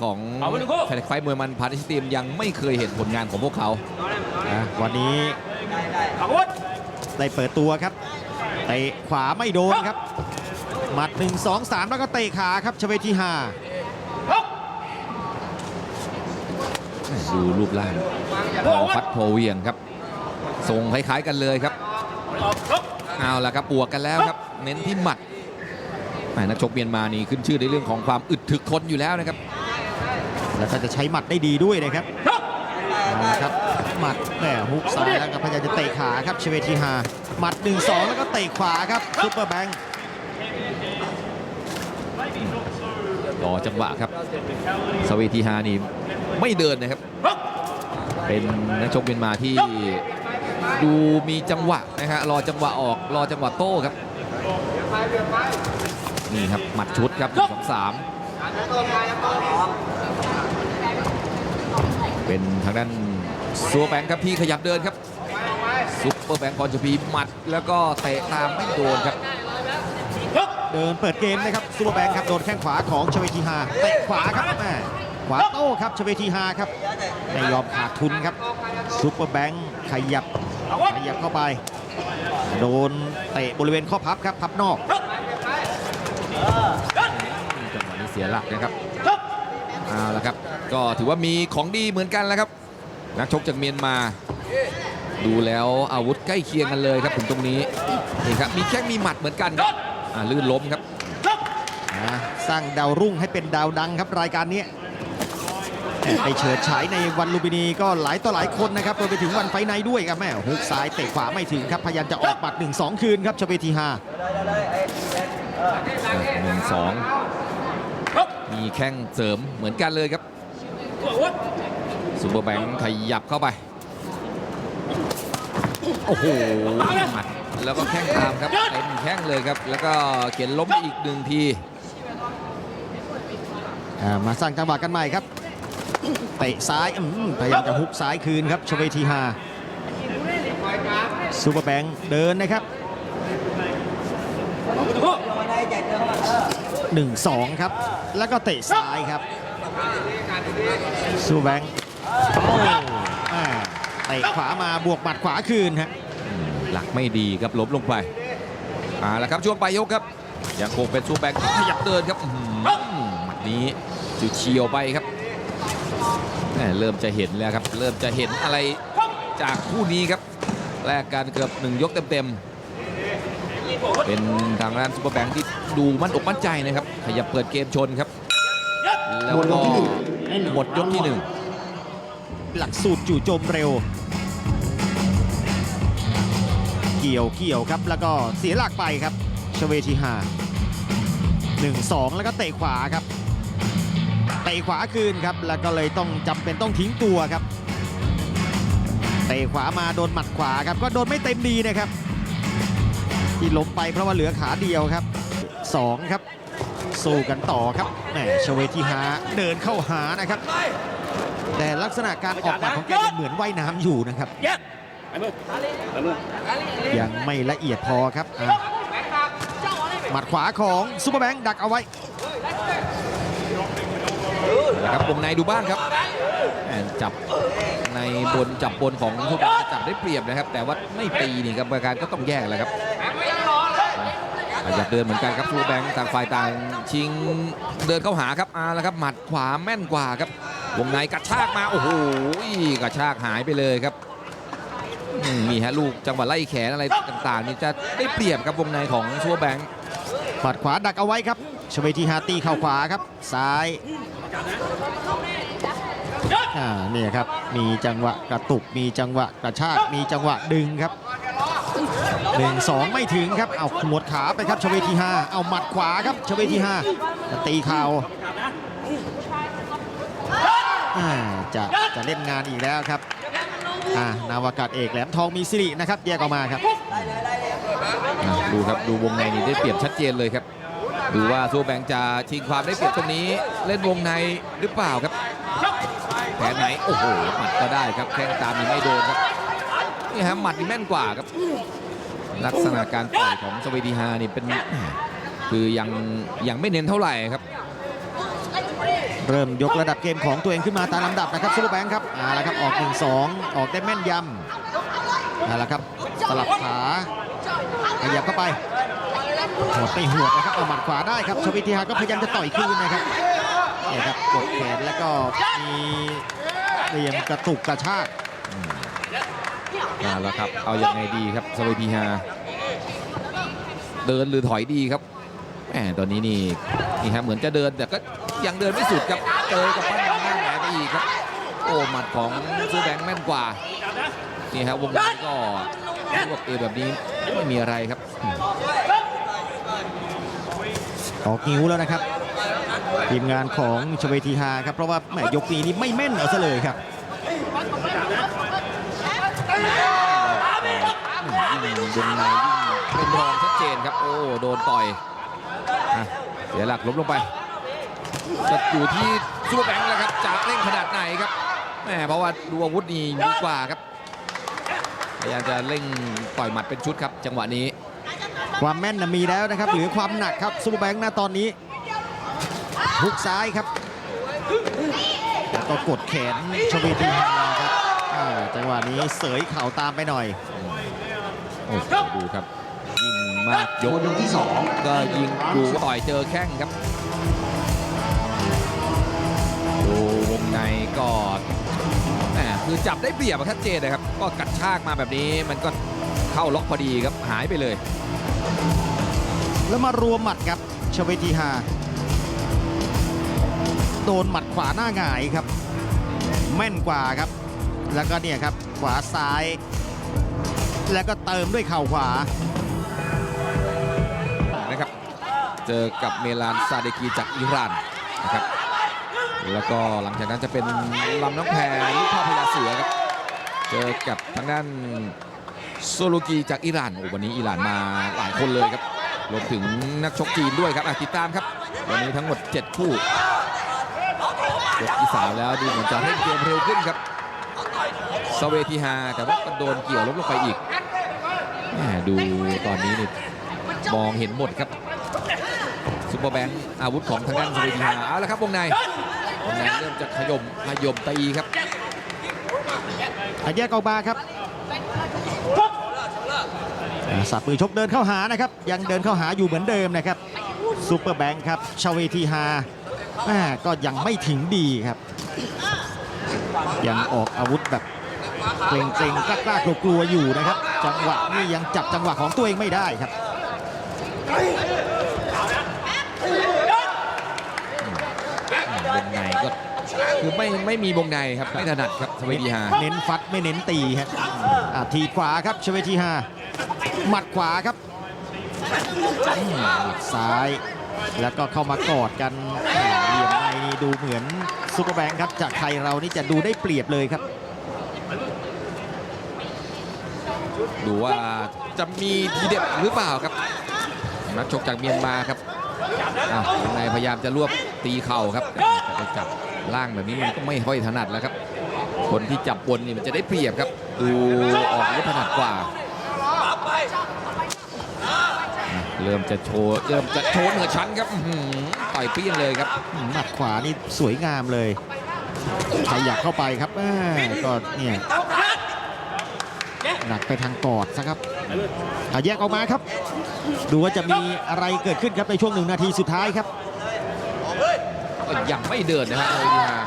ของเอาไปหนึ่งคู่แฟนไฟท์มวยมันพาร์ทสตีมยังไม่เคยเห็นผลงานของพวกเขาอะวันนี้อาวุธได้เปิดตัวครับเตะขวาไม่โดนครับ หมัด 1 2 3 แล้วก็เตะขาครับชเวทีห้าดูรูปร่างพอฟัดโพเวียงครับทรงคล้ายๆกันเลยครับเอาละครับบวกกันแล้วครับ เน้นที่หมัดแหม่นักชกเมียนมานี่ขึ้นชื่อในเรื่องของความอึดถึกทนอยู่แล้วนะครับ แล้วก็จะใช้หมัดได้ดีด้วยนะครับเอาละครับหมัดแหมฮุกซ้ายแล้วก็พยายามจะเตะขาครับชเวทีห้าหมัด 1 2 แล้วก็เตะขวาครับซุปเปอร์แบงค์รอจังหวะครับสวีทีฮานี่ไม่เดินนะครับ เป็นนักชกเมียนมาที่ดูมีจังหวะนะฮะรอจังหวะออกรอจังหวะโต้ครับนี่ครับหมัดชุดครับหนึ่งสองสาม เป็นทางด้านซัวแบงค์ครับพี่ขยับเดินครับซุปเปอร์แบงค์พรชพีหมัด แล้วก็เตะตามไม่โดนครับ เดินเปิดเกมนะครับซูเปอร์แบงค์ครับโดนแข้งขวาของชเวทีฮาเตะขวาครับแม่ขวาโต้ครับชเวทีฮาครับไม่ยอมขาดทุนครับซูเปอร์แบงค์ขยับอาวุธขยับเข้าไป โดนเตะบริเวณข้อพับครับพับนอกจังหวะนี้เสียหลักนะครับ เอาละครับ ก็ถือว่ามีของดีเหมือนกันแล้วครับ นักชกจากเมียนมา ดูแล้วอาวุธใกล้เคียงกันเลยครับถึงตรงนี้นี่ครับมีแข้งมีหมัดเหมือนกันครับอ่าลื่นล้มครับนะสร้างดาวรุ่งให้เป็นดาวดังครับรายการนี้แหม่ไปเฉิดฉายในวันลูมพินีก็หลายต่อหลายคนนะครับรวมไปถึงวันไฟในด้วยครับแม่ฮุกซ้ายเตะขวาไม่ถึงครับ พยายามจะออกบัตร1 2 คืนครับชเวทีฮาหนึ่งสอง มีแข้งเสริมเหมือนกันเลยครับอาวุธซูเปอร์แบงค์ขยับเข้าไป โอ้โหหมัดแล้วก็แข้งตามครับเต็มแข้งเลยครับ แล้วก็เขียนล้มอีกหนึ่งทีอ่ามาสร้างจังหวะกันใหม่ครับเตะซ้ายอืมพยายามจะฮุกซ้ายคืนครับชเวทีฮาซูเปอร์แบงค์เดินนะครับ 1 2ครับ แล้วก็เตะซ้ายครับซูเปอร์แบงค์โอ้เตะขวามาบวกหมัดขวาคืนฮะหลักไม่ดีครับล้มลงไปเอาละครับช่วงปลายยกครับยังคงเป็นซูเปอร์แบงค์ขยับเดินครับหมัดนี้เฉียวไปครับเริ่มจะเห็นแล้วครับ เริ่มจะเห็นอะไรจากคู่นี้ครับแลกกันเกือบหนึ่งยกเต็มๆ เป็นทางด้านซูเปอร์แบงค์ที่ดูมั่นอกมั่นใจนะครับขยับเปิดเกมชนครับ แล้วก็หมดยกที่หนึ่งหลักสูตรจู่โจมเร็ว เกี่ยวเกี่ยวครับ แล้วก็เสียหลักไปครับชเวทีฮาหนึ่งสองแล้วก็เตะขวาครับเตะขวาคืนครับแล้วก็เลยต้องจำเป็นต้องทิ้งตัวครับเตะขวามาโดนหมัดขวาครับก็โดนไม่เต็มดีนะครับ ที่ล้มไปเพราะว่าเหลือขาเดียวครับสองครับ สู้กันต่อครับแหมชเวทีฮาเดินเข้าหานะครับ แต่ลักษณะการออกหมัดของแกเหมือนว่ายน้ำอยู่นะครับ ยังไม่ละเอียดพอครับอะหมัดขวาของซูเปอร์แบงค์ดักเอาไว้นะครับวงในดูบ้างครับแอนจับในบนจับบนของทุกคนจะจับได้เปรียบนะครับ แต่ว่าไม่ตีนี่ครับกรรมการก็ต้องแยกแหละครับ อยากเดินเหมือนกันครับทูแบงค์ต่างฝ่ายต่างชิงเดินเข้าหาครับอาแล้วครับหมัดขวาแม่นกว่าครับ วงในกระชากมาโอ้โหกระชากหายไปเลยครับมีฮะลูกจังหวะไล่แขนอะไรต่างๆนี่จะได้เปรียบครับวงในของชัวแบงค์หมัดขวาดักเอาไว้ครับชเวทีฮาตีเข่าขวาครับ ซ้ายอ่าเนี่ยครับมีจังหวะกระตุกมีจังหวะกระชากมีจังหวะดึงครับ หนึ่งสองไม่ถึงครับ เอาหมวดขาไปครับชเวทีฮาเอาหมัดขวาครับชเวทีฮาตีเข่าจะจะเล่นงานอีกแล้วครับอ่านาวากาศเอกแหลมทองมีสิรินะครับแยกออกมาครับดูครับดูวงในนี่ได้เปรียบชัดเจนเลยครับดูว่าซูแบงจะชิงความได้เปรียบตรงนี้ เล่นวงในหรือเปล่าครับแผนไหนโอ้โหหมัดก็ได้ครับแข้งตามนี่ไม่โดนครับนี่ฮะหมัดนี่แม่นกว่าครับ ลักษณะการต่อยของสวีดีฮานี่เป็นคือยังยังไม่เน้นเท่าไหร่ครับ เริ่มยกระดับเกมของตัวเองขึ้นมาตามลำดับนะครับซูเปอร์แบงค์ครับเอาละครับออก 1-2 ออกได้แม่นยำเอาละครับสลับขาขยับเข้าไปหัวดไปหัวดนะครับเอาหมัดขวาได้ครับชวิติฮาก็พยายามจะต่อยคืนนะครับนี่ครับกดแขนแล้วก็มีเตรียมกระตุกกระชาก อาและครับ เอายังไงดีครับสวีพีฮาเดินหรือถอยดีครับแหมตอนนี้นี่นี่ฮะเหมือนจะเดินแต่ก็ยังเดินไม่สุดครับเจอกับปั้นหน้าแหมไปอีกครับ โอ้หมัดของซูแบงแม่นกว่านี่ฮะวงในก็รวบเอวแบบนี้ไม่มีอะไรครับออกนิ้วแล้วนะครับทีมงานของชเวทีฮาครับเพราะว่าแหมยกนี้นี่ไม่แม่นเอาซะเลยครับ ยิ่งในยิ่งเป็นรองชัดเจนครับ โอ้ โดนต่อยอะเสียหลักล้มลงไปจะอยู่ที่ซูเปอร์แบงค์แล้วครับจะเร่งขนาดไหนครับแหมเพราะว่าดูอาวุธนี่ดีกว่าครับพยายามจะเร่งต่อยหมัดเป็นชุดครับ จังหวะนี้ความแม่นนะมีแล้วนะครับเหลือความหนักครับซูเปอร์แบงค์น้าตอนนี้ฮุกซ้ายครับแล้วก็กดแขนชเวทีฮา อ่าจังหวะนี้เสยเข่าตามไปหน่อย โอ้โหดูครับ ยิงมากยกที่สองก็ยิงดูต่อยเจอแข้งครับดูวงในก็แหมคือจับได้เปรียบอะชัดเจนนะครับ ก็กัดชากมาแบบนี้มันก็เข้าล็อกพอดีครับหายไปเลย แล้วมารวมหมัดครับชเวทีฮาโดนหมัดขวาหน้าหงายครับ แม่นกว่าครับ แล้วก็เนี่ยครับขวาซ้าย แล้วก็เติมด้วยเข่าขวานะครับ เจอกับเมลานซาเดกีจากอิหร่านนะครับ แล้วก็หลังจากนั้นจะเป็นลำน้ำแพรลูกพ่อพญาเสือครับ เจอกับทางด้านโซโลกีจากอิหร่านโอ้วันนี้อิหร่านมาหลายคนเลยครับรวมถึงนักชกจีนด้วยครับอะติดตามครับ วันนี้ทั้งหมด 7 คู่ยกที่สามแล้วดูเหมือนจะเร่งเกมเร็วขึ้นครับ เวทีฮาแต่ว่าก็โดนเกี่ยวล้มลงไปอีกดูตอนนี้นี่มองเห็นหมดครับซุปเปอร์แบงค์อาวุธของทางด้านสเวทีฮาเอาละครับวงในวงในเริ่มจะขยมขยมตีครับอะแยกออกมาครับอ่าสับปืนชกเดินเข้าหานะครับ ยังเดินเข้าหาอยู่เหมือนเดิมนะครับซูเปอร์แบงค์ครับชาเวทีฮาก็ยังไม่ถึงดีครับ ยังออกอาวุธแบบ เกรงๆกล้าๆกลัวๆอยู่นะครับ จังหวะนี่ยังจับจังหวะของตัวเองไม่ได้ครับวงในก็คือไม่ไม่มีวงในครับไม่ถนัดครับสเวทีฮาเน้นฟัดไม่เน้นตีฮะอะทีขวาครับชเวทีฮาหมัดขวาครับอืมหมัดซ้าย แล้วก็เข้ามากอดกันอ่าเหลี่ยมในนี่ดูเหมือนซุปเปอร์แบงค์ครับจากไทยเรานี่จะดูได้เปรียบเลยครับ ดูว่าจะมีทีเด็ดหรือเปล่าครับนักชกจากเมียนมาครับอ้าวงในพยายามจะรวบตีเข่าครับแต่ไปจับล่างแบบนี้มันก็ไม่ค่อยถนัดแล้วครับ คนที่จับบนนี่มันจะได้เปรียบครับ ดูออกอาวุธถนัดกว่า เริ่มจะโชว์เริ่มจะโชว์เหนือชั้นครับต่อยเปี้ยงเลยครับหมัดขวานี่สวยงามเลยขยับเข้าไปครับก็เนี่ย หนักไปทางกอดซะครับเอาแยกออกมาครับ ดูว่าจะมีอะไรเกิดขึ้นครับในช่วงหนึ่งนาทีสุดท้ายครับยังไม่เดินนะครับเลยดีมา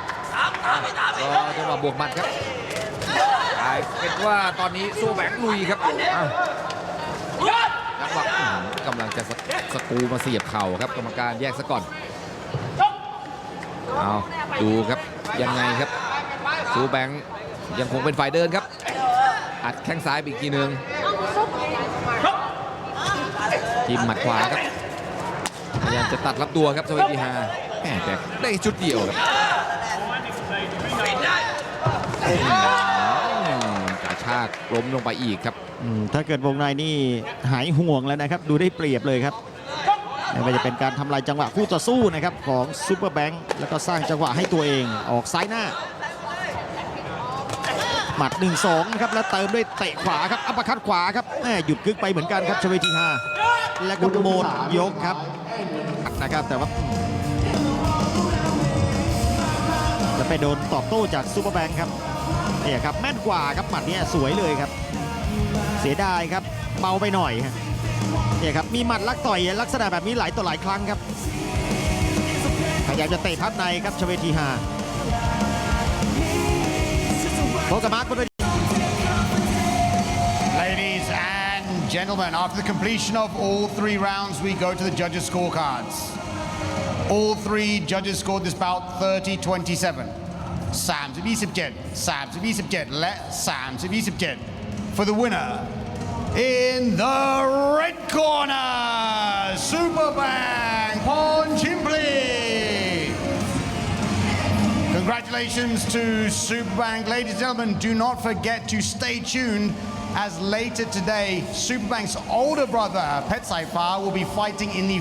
รอจังหวะบวกมัดครับกลายเป็นว่าตอนนี้สู้แบงลุยครับอ้าวจังหวะอื้อหือกำลังจะสสกูมาเสียบเข่าครับกรรมการแยกซะก่อนเอาดูครับยังไงครับสู้แบงยังคงเป็นฝ่ายเดินครับ อัดแข้งซ้ายไปอีกทีหนึ่งทีมหมัดขวาครับพยายามจะตัดรับตัวครับสวีทีฮาแหม่แต่ได้ชุดเดียวครับกระชากล้มลงไปอีกครับ ถ้าเกิดวงในนี่หายห่วงแล้วนะครับ ดูได้เปรียบเลยครับไม่ว่าจะเป็นการทำลายจังหวะคู่ต่อสู้นะครับของซูเปอร์แบงค์แล้วก็สร้างจังหวะให้ตัวเองออกซ้ายหน้า หมัด 1 2นะครับแล้วเติมด้วยเตะขวาครับอัปคัดขวาครับแม่หยุดกึกไปเหมือนกันครับชเวทีฮาแล้วก็โมดยกครับนะครับแต่ว่าจะไปโดนตอบโต้จากซูเปอร์แบงค์ครับเนี่ยครับแม่นกว่าครับหมัดเนี้สวยเลยครับ เสียดายครับเบาไปหน่อยเนี่ยครับมีหมัดลักต่อยลักษณะแบบนี้หลายต่อหลายครั้งครับพยายามจะเตะพับในครับชเวทีฮา Both the Ladies and gentlemen, after the completion of all three rounds, we go to the judges' scorecards. All three judges scored this bout 30-27. Sam Zabisipjed, Sam Zabisipjed, let Sam Zabisipjed. For the winner, in the red corner, Superbang Paul Congratulations to Superbank. Ladies and gentlemen, do not forget to stay tuned as later today, Superbank's older brother, Pet Saifa, will be fighting in the